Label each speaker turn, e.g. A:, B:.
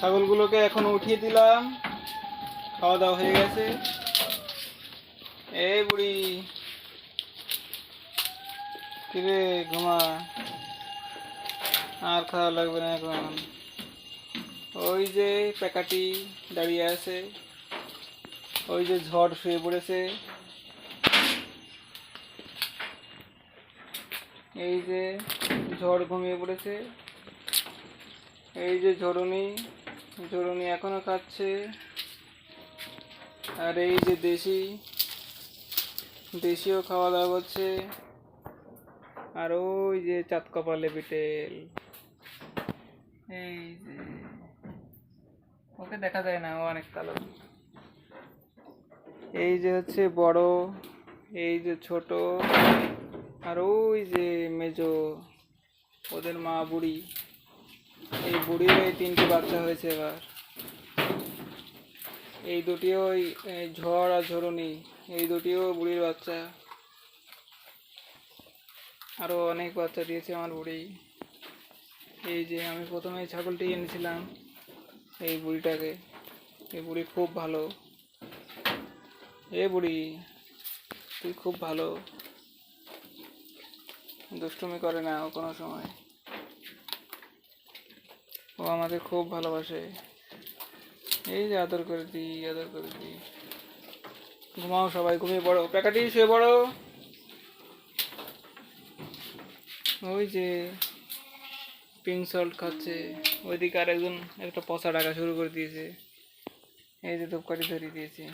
A: ছাগলগুলোকে এখন উঠিয়ে দিলাম। খাওয়া দাওয়া হয়ে গেছে। এই বুড়ি। কিরে ঘুমা। আর খাওয়া লাগবে না এখন। ওই যে প্যাকাটি দাঁড়িয়ে আছে। ওই যে ঝড় শুয়ে পড়েছে। এই যে ঝড় ঘুমিয়ে পড়েছে। এই যে ঝরুনি ঝরুনি এখনও খাচ্ছে। আর এই যে দেশি, দেশিও খাওয়া দাওয়া করছে। আর ওই যে চাঁদ কপালে বিটেল। এই যে, ওকে দেখা যায় না, ও অনেক কালো। এই যে হচ্ছে বড়, এই যে ছোট, আর ওই যে মেজো, ওদের মা বুড়ি। এই বুড়ির এই তিনটি বাচ্চা হয়েছে এবার। এই দুটিও ওই ঝড় আর ঝরুনি এই দুটিও বুড়ির বাচ্চা। আরও অনেক বাচ্চা দিয়েছে আমার বুড়ি। এই যে আমি প্রথমে এই ছাগলটি এনেছিলাম, এই বুড়িটাকে। এই বুড়ি খুব ভালো। এ বুড়ি, তুই খুব ভালো। দুষ্টুমি করে না কোনো সময়। ও আমাদের খুব ভালোবাসে। এই যে আদর করে দিই, আদর করে দিই। ঘুমাও সবাই, ঘুমিয়ে পড়ো। প্যাকাটি শুয়ে পড়ো। ওই যে পিঙ্ক সল্ট খাচ্ছে। ওইদিকে আরেকজন একটা পচা ডাকা শুরু করে দিয়েছে। এই যে ধূপকাঠি ধরিয়ে দিয়েছে।